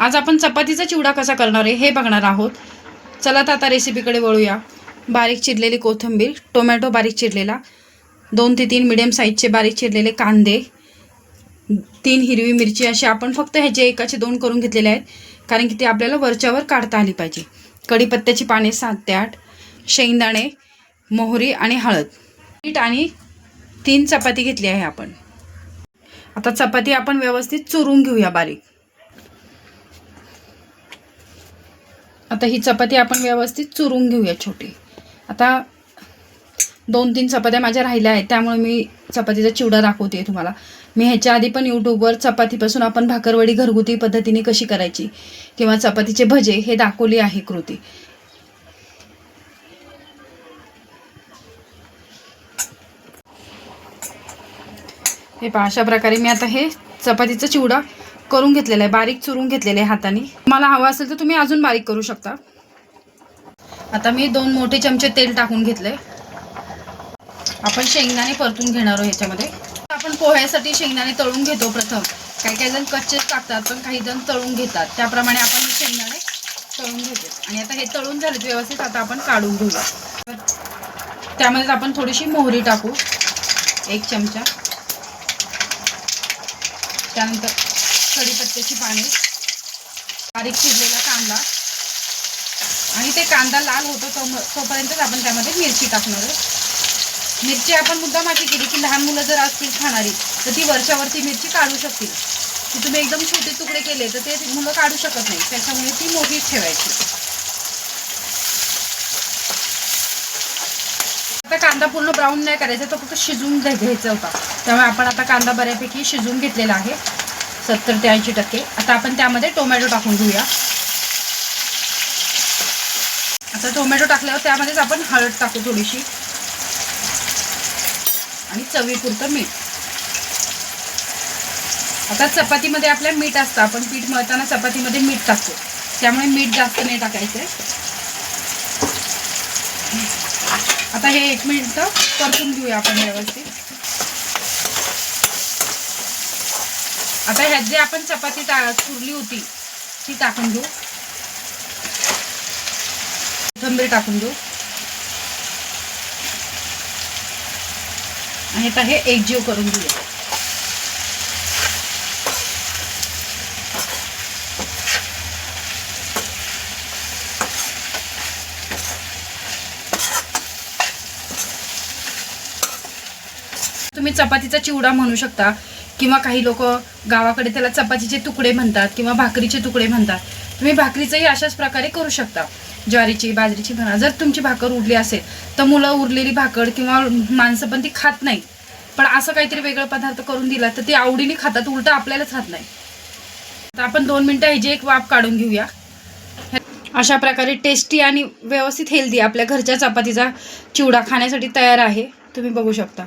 आज आपण चपातीचा चिवडा कसा करणार आहे हे बघणार आहोत. चला तर आता रेसिपीकडे वळूया. बारीक चिरलेली कोथिंबीर टोमॅटो बारीक चिरलेला दोन ते तीन मिडियम साईजचे बारीक चिरलेले कांदे तीन हिरवी मिरची असे आपण फक्त ह्याचे एकाचे दोन करून घेतलेले आहेत कारण की ते आपल्याला वरच्यावर काढता आली पाहिजे. कढीपत्त्याची पाने सात ते आठ शेंगदाणे मोहरी आणि हळद. मीठ आणि तीन चपाती घेतली आहे आपण. आता चपाती आपण व्यवस्थित चुरून घेऊया बारीक. आता ही चपाती आपण व्यवस्थित चुरून घेऊया छोटी. आता दोन तीन चपात्या माझ्या राहिल्या आहेत त्यामुळे मी चपातीचा चिवडा दाखवते तुम्हाला. मी ह्याच्या आधी पण यूट्यूबवर चपातीपासून आपण भाकरवडी घरगुती पद्धतीने कशी करायची किंवा चपातीचे भजे हे दाखवली आहे कृती. हे पहा अशा प्रकारे मी आता हे चपातीचा चिवडा करून घेतलेलं आहे बारीक चुरून घेतलेले आहे हाताने. मला हवं असेल तर तुम्ही अजून बारीक करू शकता. आता मी दोन मोठे चमचे तेल टाकून घेतले आपण शेंगदाणे परतून घेणार आहोत ह्याच्यामध्ये. आपण पोह्यासाठी शेंगदाणे तळून घेतो प्रथम. काही काही जण कच्चेच टाकतात पण काही जण तळून घेतात. त्याप्रमाणे आपण शेंगदाणे तळून घेतो आणि आता हे तळून झालेत व्यवस्थित आता आपण काढून घेऊया. त्यामध्ये आपण थोडीशी मोहरी टाकू. एक चमचा. त्यानंतर कढीपत्त्याची पाने. बारीक चिरलेला कांदा. आणि ते कांदा लाल होतो तो तोपर्यंतच आपण त्यामध्ये मिरची टाकणार आहोत. मिरची आपण मुद्दा माझी केली की लहान मुलं जर असतील खाणारी तर ती वरच्यावरती मिरची काढू शकतील. ती तुम्ही एकदम छोटे तुकडे केले तर ते मुलं काढू शकत नाही. त्याच्यामुळे ती मोठीच ठेवायची. आता कांदा पूर्ण ब्राऊन नाही करायचा तो फक्त शिजून घ्यायचा होता. त्यामुळे आपण आता कांदा बऱ्यापैकी शिजवून घेतलेला आहे. सत्तर ते ऐंशी टक्के. आता आपण त्यामध्ये टोमॅटो टाकून घेऊया. आता टोमॅटो टाकल्यावर त्यामध्येच आपण हळद टाकू थोडीशी. आणि चवीपुरतं मीठ. आता चपातीमध्ये आपल्या मीठ असतं. आपण पीठ मळताना चपातीमध्ये मीठ टाकतो. त्यामुळे मीठ जास्त नाही टाकायचं. आता हे एक मिनिट परतून घेऊया आपण व्यवस्थित. आता ह्यात जे आपण चपाती टा चुरली होती ती टाकून घेऊ कोथंबीर टाकून घेऊ आणि आता हे एकजीव करून घेऊया. तुम्ही चपातीचा चिवडा म्हणू शकता. किंवा काही लोक गावाकडे त्याला चपातीचे तुकडे म्हणतात किंवा भाकरीचे तुकडे म्हणतात तुम्ही भाकरीचंही अशाच प्रकारे करू शकता. ज्वारीची बाजरीची म्हणा जर तुमची भाकर उरली असेल तर मुलं उरलेली भाकर किंवा माणसं पण ती खात नाही पण असं काहीतरी वेगळं पदार्थ करून दिला तर ते आवडीने खातात उलटं आपल्यालाच खात नाही. तर आपण दोन मिनटं ह्याची एक वाफ काढून घेऊया. अशा प्रकारे टेस्टी आणि व्यवस्थित हेल्दी आपल्या घरच्या चपातीचा चिवडा खाण्यासाठी तयार आहे. तुम्ही बघू शकता.